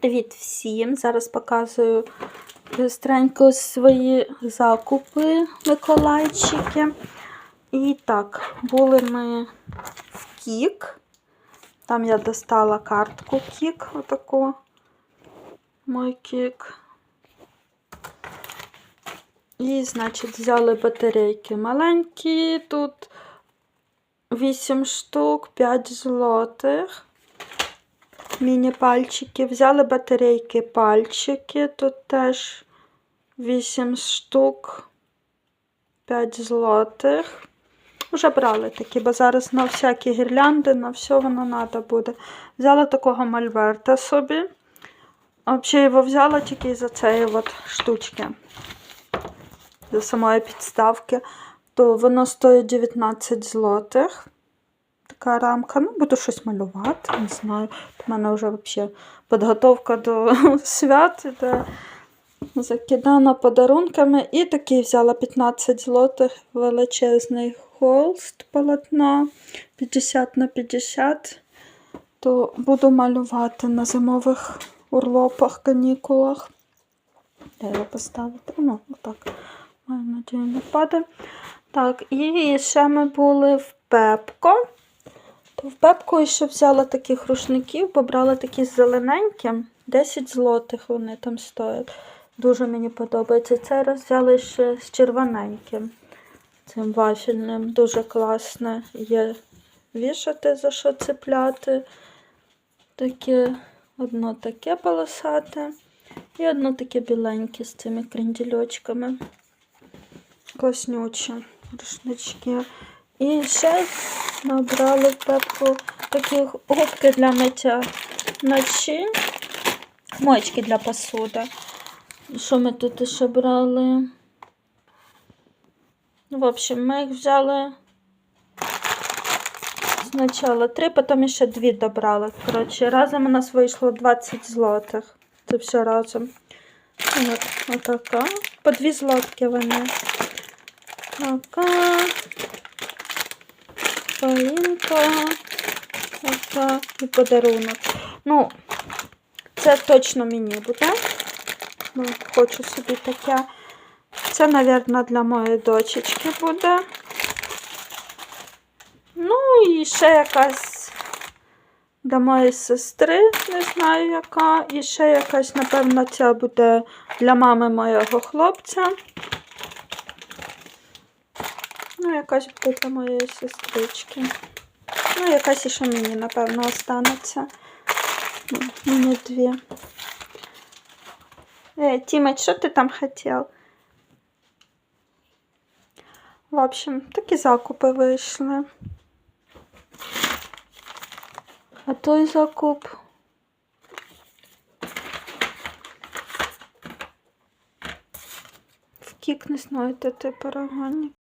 Привіт всім! Зараз показую быстренько свої закупи Миколайчики. І так, були ми в Кік. Там я достала картку Кік, отаку. Мой Кік. І, значить, взяли батарейки маленькі. Тут 8 штук, 5 злотих. Міні-пальчики. Взяли батарейки пальчики. Тут теж 8 штук, 5 злотих. Вже брали такі, бо зараз на всякі гірлянди, на все воно треба буде. Взяла такого мольверта собі. Взагалі його взяла тільки за цієї от штучки. За самої підставки. То воно стоїть 19 злотих. Така рамка. Ну, буду щось малювати, не знаю. У мене вже взагалі підготовка до свят іде закидана подарунками. І такий взяла 15 злотих величезний холст полотна 50 на 50. То буду малювати на зимових урлопах, канікулах. Де його поставити? Ну, отак. Маю надію, не впаде. Так, і ще ми були в Пепко. То в Пепко ще взяла таких рушників, побрала такі зелененькі, 10 злотих вони там стоять. Дуже мені подобається. Цей раз взяли ще з червоненьким, цим вафельним. Дуже класне. Є вішати, за що цепляти. Таке, одно таке полосате. І одно таке біленьке з цими крендельочками. Класнючі рушнички. І ще набрали пепку такі губки для миття ночі, мочки для посуди. Що ми тут ще брали? В общем, ми їх взяли спочатку три, потім ще дві добрали. Коротше, разом у нас вийшло 20 злотих. Це все разом. От, отака. По дві злотки вони. Така. Паїнка. Така. І подарунок. Ну, це точно мені буде. Ну, хочу собі таке. Це, мабуть, для моєї дочечки буде. Ну, і ще якась для моєї сестри, не знаю яка. І ще якась, напевно, ця буде для мами моєго хлопця. Ну, якась буде моєї сестрички. Ну, якась ще мені, напевно, останеться. Ну, Мені дві. Эй, Тимоч, что ты там хотел? В общем, такі закупи вийшли. А той закуп. В кік не знаю, ти парагоні.